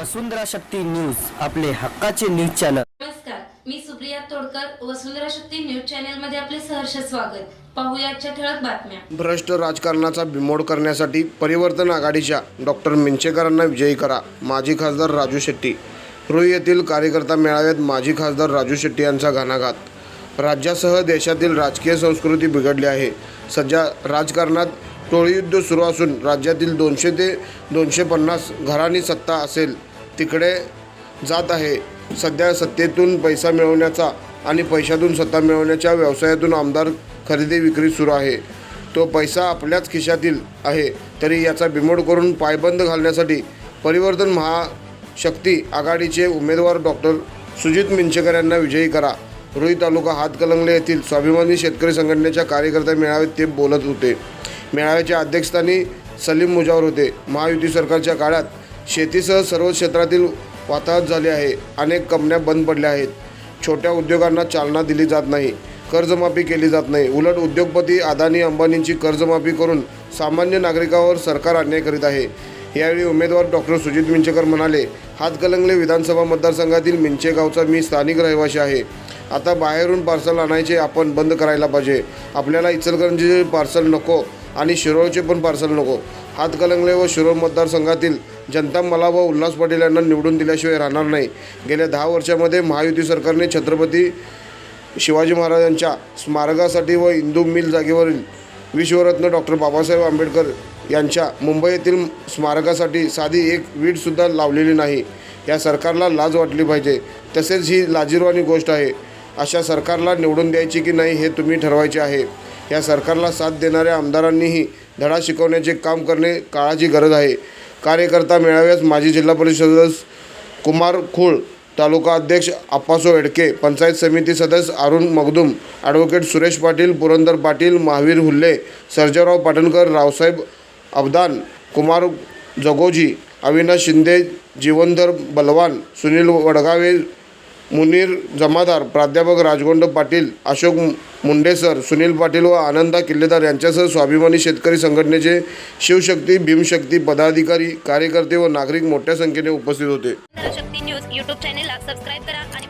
वसुंधरा Shakti news आपले हक्काचे news channel. नमस्कार मी सुप्रिया तोडकर वसुंधरा शक्ती न्यूज चॅनेल मध्ये आपले सहर्ष स्वागत. पाहूया आजच्या ठळक बातम्या. भ्रष्ट राजकारणाचा बिमोड करण्यासाठी परिवर्तन आघाडीच्या डॉक्टर मिंचेकरांना विजयी करा माजी खासदार राजू शेट्टी. रुई येथील कार्यकर्ता मेळाव्यात माजी खासदार राजू शेट्टी यांचा घणाघात. राज्यासह देशातील राजकीय संस्कृती बिघडली आहे. सध्या राजकारणात टोळीयुद्ध सुरू असून राज्यातील दोनशे ते दोनशे पन्नास घरांनी सत्ता असेल. तिकडे जात आहे. सध्या सत्तेतून पैसा मिळवण्याचा आणि पैशातून सत्ता मिळवण्याच्या व्यवसायातून आमदार खरेदी विक्री सुरू आहे. तो पैसा आपल्याच खिशातील आहे. तरी याचा बिमोड करून पायबंद घालण्यासाठी परिवर्तन महाशक्ती आघाडीचे उमेदवार डॉक्टर सुजित मिंचेकर यांना विजयी करा. रोही तालुका हातकलंगले येथील स्वाभिमानी शेतकरी संघटनेच्या कार्यकर्ता मेळाव्यात ते बोलत होते. मेळाव्याच्या अध्यक्षस्थानी सलीम मुजावर होते. महायुती सरकारच्या काळात शेतीसह सर्व क्षेत्रातील वाताहत झाली आहे. अनेक कंपन्या बंद पडल्या आहेत. छोट्या उद्योगांना चालना दिली जात नाही. कर्जमाफी केली जात नाही. उलट उद्योगपती अदानी अंबानींची कर्जमाफी करून सामान्य नागरिकावर सरकार अन्याय करीत आहे. यावेळी उमेदवार डॉक्टर सुजित मिंचेकर म्हणाले हातकलंगले विधानसभा मतदारसंघातील मिंचे गावचा मी स्थानिक रहिवासी आहे. आता बाहेरून पार्सल आणायचे आपण बंद करायला पाहिजे. आपल्याला इचलकरंजीचे पार्सल नको आणि शिरोळचे पण पार्सल नको. हातकलंगले व शिरोळ मतदारसंघातील जनता मला व उल्हास पाटील यांना निवडून दिल्याशिवाय राहणार नाही. गेल्या दहा वर्षामध्ये महायुती सरकारने छत्रपती शिवाजी महाराजांच्या स्मारकासाठी व इंदू मिल जागेवरील विश्वरत्न डॉक्टर बाबासाहेब आंबेडकर यांच्या मुंबई येथील स्मारकासाठी साधी एक वीटसुद्धा लावलेली नाही. या सरकारला लाज वाटली पाहिजे. तसेच ही लाजीरवाणी गोष्ट आहे. अशा सरकारला निवडून द्यायची की नाही हे तुम्ही ठरवायचे आहे. या सरकारला साथ देणाऱ्या आमदारांनीही धडा शिकवण्याचे काम करणे काळाची गरज आहे. कार्यकर्ता मेळाव्यास माजी जिल्हा परिषद सदस्य कुमार खुळ तालुका अध्यक्ष आप्पासो एडके पंचायत समिती सदस्य अरुण मगदुम ॲडव्होकेट सुरेश पाटील पुरंदर पाटील महावीर हुल्ले सर्जेराव पाटणकर रावसाहेब अबदान कुमार जगोजी अविनाश शिंदे जीवनधर बलवान सुनील वडगावे मुनीर जमादार प्राध्यापक राजगोंड पाटील अशोक मुंडेसर सुनील पाटील व आनंदा किल्लेदार यांच्यासह स्वाभिमानी शेतकरी संघटनेचे शिवशक्ती भीमशक्ती पदाधिकारी कार्यकर्ते व नागरिक मोठ्या संख्येने उपस्थित होते. न्यूज चॅनेलला सबस्क्राईब करा आणि